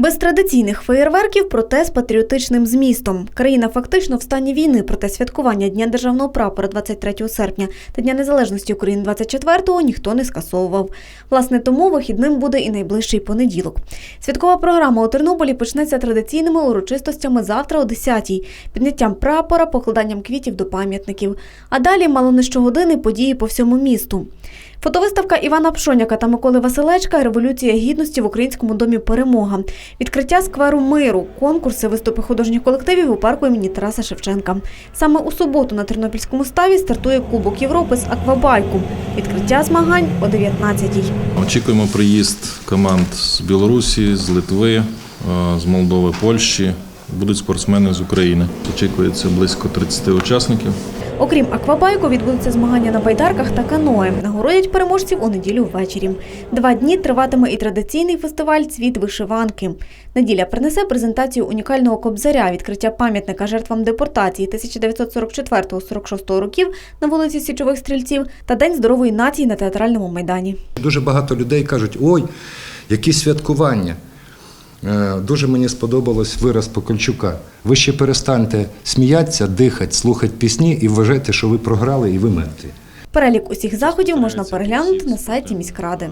Без традиційних феєрверків, проте з патріотичним змістом. Країна фактично в стані війни, проте святкування Дня державного прапора 23 серпня та Дня Незалежності України 24-го ніхто не скасовував. Власне, тому вихідним буде і найближчий понеділок. Святкова програма у Тернополі почнеться традиційними урочистостями завтра о 10-й, підняттям прапора, покладанням квітів до пам'ятників. А далі мало не щогодини події по всьому місту. Фотовиставка Івана Пшоняка та Миколи Василечка Революція гідності в українському домі Перемога. Відкриття скверу миру, конкурси, виступи художніх колективів у парку імені Тараса Шевченка. Саме у суботу на Тернопільському ставі стартує Кубок Європи з аквабайку. Відкриття змагань о 19-й. Очікуємо приїзд команд з Білорусі, з Литви, е, з Молдови, Польщі. Будуть спортсмени з України. Очікується близько 30 учасників. Окрім аквабайку, відбудуться змагання на байдарках та каное. Нагородять переможців у неділю ввечері. Два дні триватиме і традиційний фестиваль Цвіт вишиванки. Неділя принесе презентацію унікального кобзаря, відкриття пам'ятника жертвам депортації 1944-46 років на вулиці Січових стрільців та День здорової нації на театральному майдані. Дуже багато людей кажуть, ой, які святкування. Е, Дуже мені сподобалось вираз Покольчука. Ви ще перестаньте сміятися, дихати, слухати пісні і вважайте, що ви програли і ви мертві. Перелік усіх заходів можна переглянути на сайті міськради.